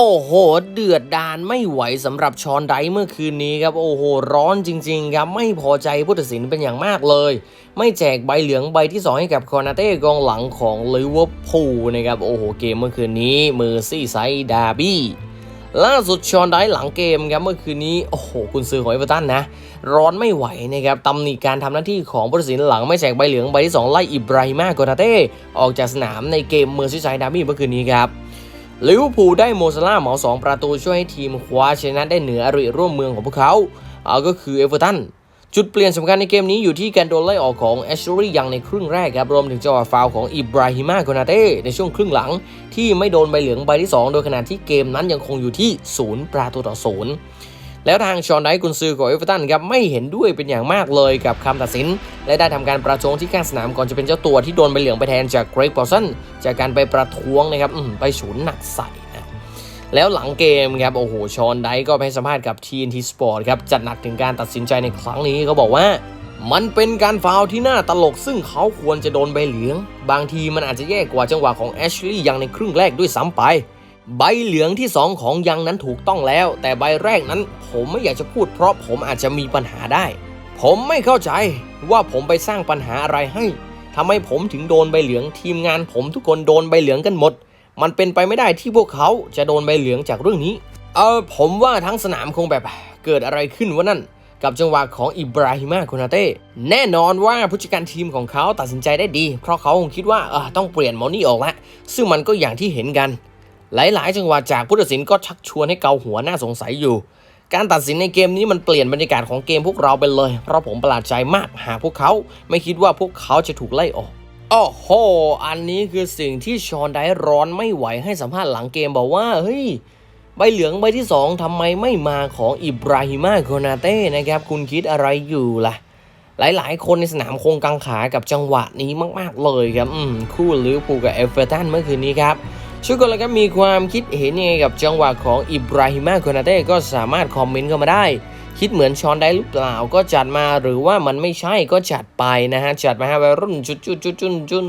โอ้โห เดือดดานไม่ไหวสำหรับชอนไดเมื่อคืนนี้ครับ โอ้โห ร้อนจริง ๆ ครับ ไม่พอใจผู้ตัดสินเป็นอย่างมากเลย ไม่แจกใบเหลืองใบที่ 2 ให้กับคอนาเต้กองหลังของลิเวอร์พูลนะครับ โอ้โห เกมเมื่อคืนนี้มือซี่ไซดาร์บี้ล่าสุดชอนไดหลังเกมครับเมื่อคืนนี้ โอ้โห คุณซื้อของเอเวอร์ตันนะ ร้อนไม่ไหวนะครับตำหนิการทำหน้าที่ของผู้ตัดสินหลังไม่แจกใบเหลืองใบที่ 2 ไล่อิบราฮิมาโกนาเต้ออกจากสนามในเกมเมอร์ซิไซด์ดาร์บี้เมื่อคืนนี้ครับ ลิเวอร์พูลได้โมซาล่าเหมาสองประตูช่วยให้ทีมคว้าชนะได้เหนืออริร่วมเมืองของพวกเขา เอาก็คือเอเวอร์ตันจุดเปลี่ยนสำคัญในเกมนี้อยู่ที่การโดนไล่ออกของแอชลีย์ยังในครึ่งแรกครับ รวมถึงจังหวะฟาวของอิบราฮิมาโกนาเต้ในช่วงครึ่งหลัง ที่ไม่โดนใบเหลืองใบที่ 2 โดยขณะที่เกมนั้นยังคงอยู่ที่ 0 ประตูต่อ 0 แล้วทางชอนไดกุนซือของเอเวอร์ตันครับไม่เห็นด้วยเป็นอย่างมากเลยกับคำตัดสิน และได้ทำการประท้วงที่ข้างสนามก่อนจะเป็นเจ้าตัวที่โดนใบเหลืองไปแทนจากเกรกปอลสันจากการไปประท้วงนะครับไปฉุนหนักใส่นะแล้วหลังเกมครับโอ้โหชอนไดก็ไปให้สัมภาษณ์กับ TNT Sport ครับจัดหนักถึงการตัดสินใจในครั้งนี้เขาบอกว่ามันเป็นการฟาวที่น่าตลกซึ่งเขาควรจะโดนใบเหลือง บางทีมันอาจจะแย่กว่าจังหวะของแอชลีย์ยังในครึ่งแรกด้วยซ้ำไป ใบเหลืองที่ 2 ของยังนั้นถูกต้องแล้ว แต่ใบแรกนั้นผมไม่อยากจะพูดเพราะผมอาจจะมีปัญหาได้ ผมไม่เข้าใจว่าผมไปสร้างปัญหาอะไรให้ทำไมผมถึงโดนใบเหลืองทีมงานผมทุกคนโดนใบเหลืองกันหมด มันเป็นไปไม่ได้ที่พวกเขาจะโดนใบเหลืองจากเรื่องนี้ เออผมว่าทั้งสนามคงแบบเกิดอะไรขึ้นวะนั่น กับจังหวะของอิบราฮิมาโคนาเต้แน่นอนว่าผู้จัดการทีมของเขาตัดสินใจได้ดี เพราะเขาคงคิดว่าเออต้องเปลี่ยนมอนี่ออกล้วซึ่งมันก็อย่างที่เห็นกัน หลายๆ จังหวะจากผู้ตัดสินก็ชักชวนให้เกาหัวน่าสงสัยอยู่ การตัดสินในเกมนี้มันเปลี่ยนบรรยากาศของเกมพวกเราไปเลย เพราะผมประหลาดใจมากหากพวกเขาไม่คิดว่าพวกเขาจะถูกไล่ออกโอ้โห อันนี้คือสิ่งที่ชอนได้ร้อนไม่ไหวให้สัมภาษณ์หลังเกมบอกว่า เฮ้ย ใบเหลืองใบที่ 2ทำไมไม่มาของอิบราฮิมาโคนาเต้นะครับ คุณคิดอะไรอยู่ล่ะ หลายๆ คนในสนามคงกังขากับจังหวะนี้มาก ๆ เลยครับ อืม คู่ลิเวอร์พูลกับเอเวอร์ตันเมื่อคืนนี้ครับ ช่วยกันแล้วก็มีความคิดเห็นยังไงกับจังหวะของอิบราฮิมาโคนาเต้ก็สามารถคอมเมนต์เข้ามาได้ คิดเหมือนชอนได้หรือเปล่าก็จัดมาหรือว่ามันไม่ใช่ก็จัดไปนะฮะ จัดมาฮะวัยรุ่นจุดจุดจุดจุดจุน